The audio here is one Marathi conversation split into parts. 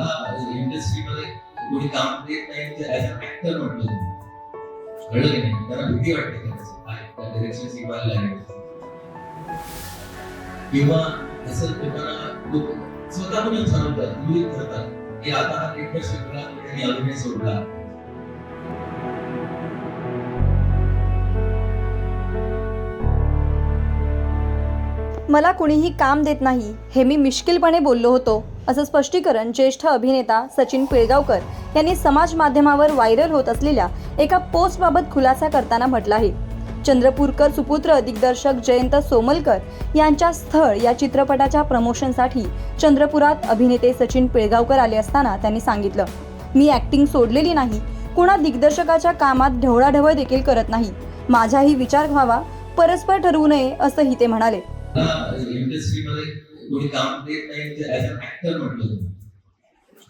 इंडस्ट्रीमध्ये कोणी काम देत नाही ते ऍज अ ऍक्टर म्हटलं कळलं की नाही? त्यांना भीती वाटते करायची काय? त्या डिरेक्शन शिकवायला लागेल. किंवा असं तुम्हाला लोक स्वतःहूनच ठरवतात तुम्ही करतात की आता हा क्रिकेट शिकला त्यांनी अभिनय सोडला. मला कुणीही काम देत नाही हे मी मिश्किलपणे बोललो होतो असं स्पष्टीकरण ज्येष्ठ अभिनेता सचिन पिळगावकर यांनी समाज माध्यमावर व्हायरल होत असलेल्या एका पोस्टबाबत खुलासा करताना म्हटलं आहे. चंद्रपूरकर सुपुत्र दिग्दर्शक जयंत सोमलकर यांच्या स्थळ या चित्रपटाच्या प्रमोशनसाठी चंद्रपुरात अभिनेते सचिन पिळगावकर आले असताना त्यांनी सांगितलं मी ॲक्टिंग सोडलेली नाही कुणा दिग्दर्शकाच्या कामात ढवळाढवळ देखील करत नाही माझाही विचार व्हावा परस्पर ठरवू नये असंही ते म्हणाले. इंडस्ट्रीमध्ये कोणी काम देत नाही ते ऍज अन ऍक्टर म्हटलं तुम्ही.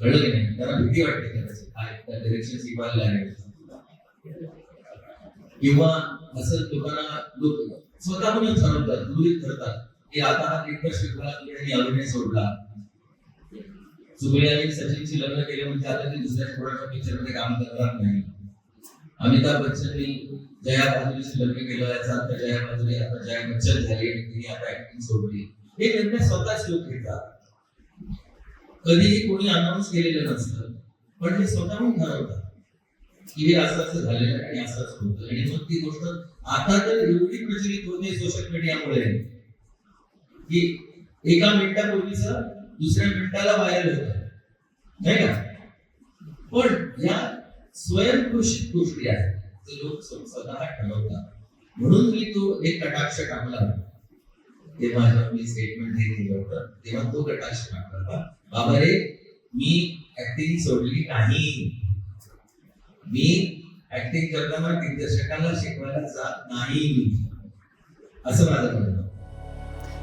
कळलं की नाही? त्यांना भीती वाटते करायची. काय त्या डिरेक्शन शिकवायला लागेल. किंवा असं लोकांना लोक स्वतःहूनच ठरवतात मुली करतात. की आता हा क्रिकेट शिकला आणि अभिनय सोडला. सुप्रिया आणि सचिनशी लग्न केले म्हणजे आता ते दुसऱ्या थोड्याशा पिक्चरमध्ये काम करणार नाही. अमिताभ बच्चननी जया बाजूरीशी लग्न केलं याचा अर्थ जया बाजूरी आता जया बच्चन झाली आणि तिने आता ऍक्टिंग सोडली. हे निर्णय स्वतःच लोक घेतात कधीही कोणी अनाऊन्स केलेलं नसतं पण हे स्वतःहून ठरवतात की हे असं असं झालेलं आणि असंच होतं. आणि मग ती गोष्ट आता तर एवढी प्रचलित होते सोशल मीडियामुळे की एका मिनिटापूर्वीच दुसऱ्या मिनिटाला व्हायरल होत. नाही का पण या स्वयंघोषित गोष्टी आहेत ते लोक स्व- स्वतः ठरवतात म्हणून मी तो एक कटाक्ष टाकला। तेव्हा जेव्हा मी स्टेटमेंट हे केलं होतं तेव्हा तो कटाक्ष टाकला होता बाबा रे मी ऍक्टिंग सोडली नाही. मी ऍक्टिंग करताना दिग्दर्शकाला शिकवायला जात नाही. असं माझं म्हणणं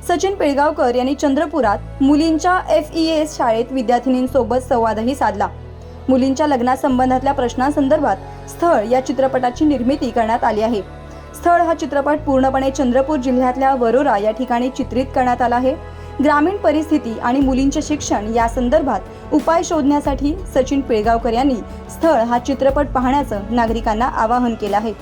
सचिन पिळगावकर यांनी चंद्रपुरात मुलींच्या एफ ई एस शाळेत विद्यार्थिनींसोबत संवादही साधला. मुलींच्या लग्नासंबंधातल्या प्रश्नांसंदर्भात स्थळ या चित्रपटाची निर्मिती करण्यात आली आहे. स्थळ हा चित्रपट पूर्णपणे चंद्रपूर जिल्ह्यातल्या वरोरा या ठिकाणी चित्रित करण्यात आला आहे. ग्रामीण परिस्थिती आणि मुलींचे शिक्षण या संदर्भात उपाय शोधण्यासाठी सचिन पिळगावकर यांनी स्थळ हा चित्रपट पाहण्याचं नागरिकांना आवाहन केलं आहे.